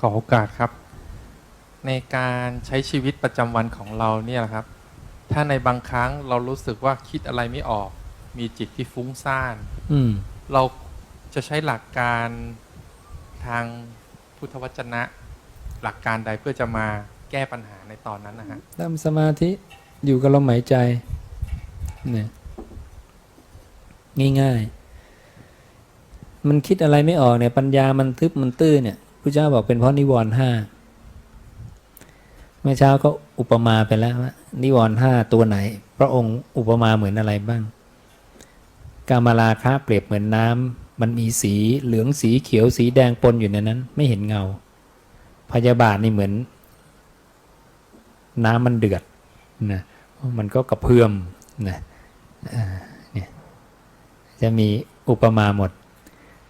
ขอโอกาสครับ ในการใช้ชีวิตประจำวันของเราเนี่ยนะครับ ถ้าในบางครั้งเรารู้สึกว่าคิดอะไรไม่ออก มีจิตที่ฟุ้งซ่านอืมเราจะใช้หลักการทางพุทธวจนะ หลักการใดเพื่อจะมาแก้ปัญหาในตอนนั้นนะฮะทำสมาธิอยู่กับลมหายใจเนี่ยง่ายๆ มันคิดอะไรไม่ออกเนี่ย ปัญญามันทึบมันตื้อเนี่ยพ ระเจ้าบอกเป็นเพราะนิวรณ์ห้าเมื่อเช้าก็อุปมาไปแล้วว่านิวรณ์ห้าตัวไหน พระองค์อุปมาเหมือนอะไรบ้าง กามาลาคะเปรียบเหมือนน้ำมันมีสีเหลืองสีเขียวสีแดงปนอยู่ในนั้น ไม่เห็นเงา พยาบาทนี่เหมือน น้ำมันเดือดนะมันก็กระเพื่อมนะเนี่ยจะมีอุปมาหมด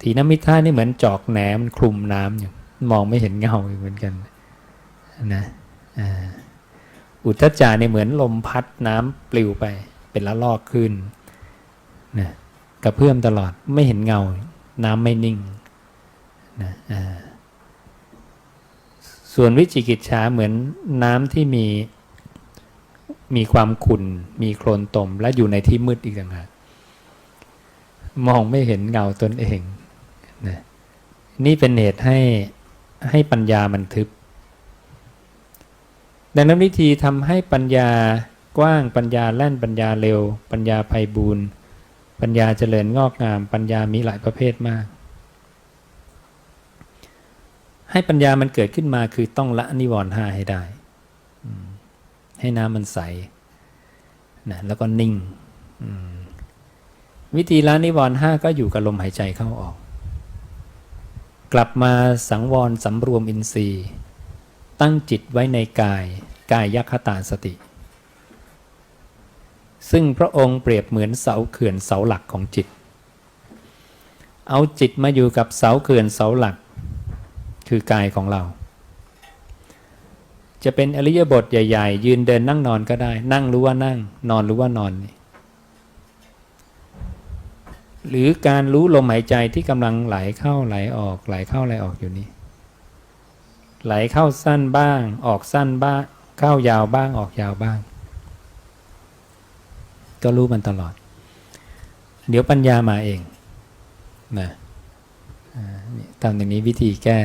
ทีน้ำมิท่านี่เหมือนจอกแหนมันคลุมน้ำอยู่ มองไม่เห็นเงาเหมือนกันนะอุทจจานี่เหมือนลมพัดน้ำปลิวไป เป็นละลอกขึ้นนะกระเพื่อมตลอดไม่เห็นเงา น้ำไม่นิ่งนะส่วนวิจิกิจฉาเหมือนน้ำที่มีมีความขุ่น มีโคลนตม และอยู่ในที่มืดอีกต่างหากมองไม่เห็นเงาตนเองนะนี่เป็นเหตุให้ ให้ปัญญามันทึบ ดังนั้นวิธีทำให้ปัญญากว้างปัญญาแล่นปัญญาเร็ว ปัญญาไพบูรณ์ปัญญาเจริญงอกงาม ปัญญามีหลายประเภทมาก ให้ปัญญามันเกิดขึ้นมาคือต้องละนิวรณ์ห้าให้ได้ ให้น้ำมันใสนะแล้วก็นิ่ง วิธีละนิวรณ์ห้าก็อยู่กับลมหายใจเข้าออก ลับมาสังวรสำรวมอินทรีย์ ตั้งจิตไว้ในกายกายยัคตาสติ ซึ่งพระองค์เปรียบเหมือนเสาเขื่อนเสาหลักของจิต เอาจิตมาอยู่กับเสาเขื่อนเสาหลัก คือกายของเรา จะเป็นอริยบทใหญ่ ๆ ยืนเดินนั่งนอนก็ได้ นั่งรู้ว่านั่ง นอนรู้ว่านอนนี่ หรือการรู้ลมหายใจที่กำลังไหลเข้าไหลออกไหลเข้าไหลออกอยู่นี้ ไหลเข้าสั้นบ้าง ออกสั้นบ้าง เข้ายาวบ้างออกยาวบ้าง ก็รู้มันตลอด เดี๋ยวปัญญามาเองนะอ่านี่ทำอย่างนี้วิธีแก้